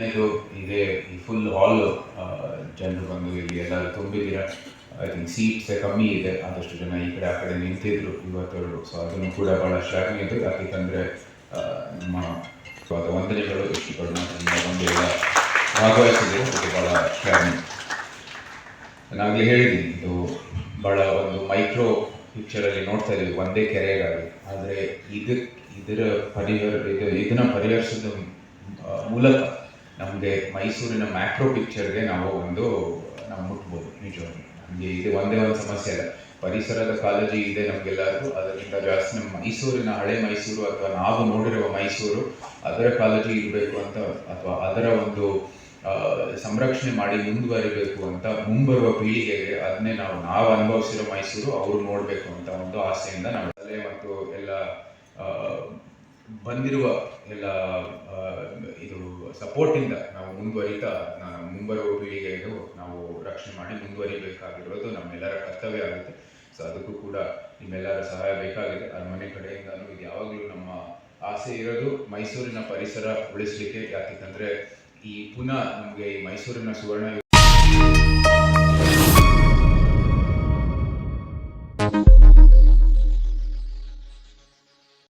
ಇದು ಇದೆ, ಈ ಫುಲ್ ಹಾಲ್ ಜನರು ಬಂದು ಇಲ್ಲಿ ಎಲ್ಲರೂ ತುಂಬಿದ್ದೀರ. ಐ ಥಿಂಕ್ ಸೀಟ್ಸ್ ಕಮ್ಮಿ ಇದೆ, ಆದಷ್ಟು ಜನ ಈ ಕಡೆ ಆ ಕಡೆ ನಿಂತಿದ್ರು ಇವತ್ತೆರಡು ಸೊ ಅದನ್ನು ಕೂಡ ಭಾಳ ಶ್ಲಾಘನೀಯ ಇದೆ ಯಾಕೆಂದರೆ ನಮ್ಮ ವಂದನೆಗಳು ಇಷ್ಟು ಕರುನಾಟಕದಿಂದ ಬಂದು ಎಲ್ಲ ಭಾಗವಹಿಸಿದ್ರು. ಅದು ಭಾಳ ಶ್ಲಾಘನೀಯ ನಾವೇ ಹೇಳಿದ್ದೀನಿ ಇದು ಭಾಳ ಒಂದು ಮೈಕ್ರೋ ಪಿಕ್ಚರಲ್ಲಿ ನೋಡ್ತಾ ಇದ್ದೀವಿ, ಒಂದೇ ಕೆರೆಗಾಗಿ. ಆದರೆ ಇದಕ್ಕೆ ಇದರ ಪರಿಹಾರ, ಇದು, ಇದನ್ನ ಪರಿಹರಿಸೋದು ಮೂಲಕ ನಮಗೆ ಮೈಸೂರಿನ ಮ್ಯಾಕ್ರೋ ಪಿಕ್ಚರ್ಗೆ ನಾವು ಒಂದು, ನಾವು ಮುಟ್ಬೋದು, ನಿಜವಾಗಿ. ನಮಗೆ ಇದು ಒಂದೇ ಒಂದು ಸಮಸ್ಯೆ ಅಲ್ಲ. ಪರಿಸರದ ಕಾಳಜಿ ಇದೆ ನಮಗೆಲ್ಲರಿಗೂ ಅದಕ್ಕಿಂತ ಜಾಸ್ತಿ ನಮ್ಮ ಮೈಸೂರಿನ ಹಳೆ ಮೈಸೂರು ಅಥವಾ ನಾವು ನೋಡಿರುವ ಮೈಸೂರು ಅದರ ಕಾಳಜಿ ಇರಬೇಕು ಅಂತ, ಅಥವಾ ಅದರ ಒಂದು ಸಂರಕ್ಷಣೆ ಮಾಡಿ ಮುಂದುವರಿಬೇಕು ಅಂತ ಮುಂಬರುವ ಪೀಳಿಗೆಗೆ ಅದನ್ನೇ ನಾವು ನಾವು ಅನುಭವಿಸಿರೋ ಮೈಸೂರು, ಅವರು ನೋಡಬೇಕು ಅಂತ ಒಂದು ಆಸೆಯಿಂದ ನಾವು ಕಲೆ ಮತ್ತು ಎಲ್ಲ ಬಂದಿರುವ ಎಲ್ಲ ಇದು ಸಪೋರ್ಟಿಂದ ನಾವು ಮುಂದುವರಿತಾ ಮುಂಬರುವ ಪೀಳಿಗೆಗೂ ನಾವು ರಕ್ಷಣೆ ಮಾಡಿ ಮುಂದುವರಿಬೇಕಾಗಿರೋದು ನಮ್ಮೆಲ್ಲರ ಕರ್ತವ್ಯ ಆಗುತ್ತೆ. ಸೊ ಅದಕ್ಕೂ ಕೂಡ ನಿಮ್ಮೆಲ್ಲರ ಸಹಾಯ ಬೇಕಾಗಿದೆ. ಅರಮನೆ ಕಡೆಯಿಂದನೂ ಇದು ಯಾವಾಗಲೂ ನಮ್ಮ ಆಸೆ ಇರೋದು. ಮೈಸೂರಿನ ಪರಿಸರ ಉಳಿಸಲಿಕ್ಕೆ ಯಾಕಂದರೆ ಈ ಪುನಃ ನಮಗೆ ಈ ಮೈಸೂರಿನ ಸುವರ್ಣ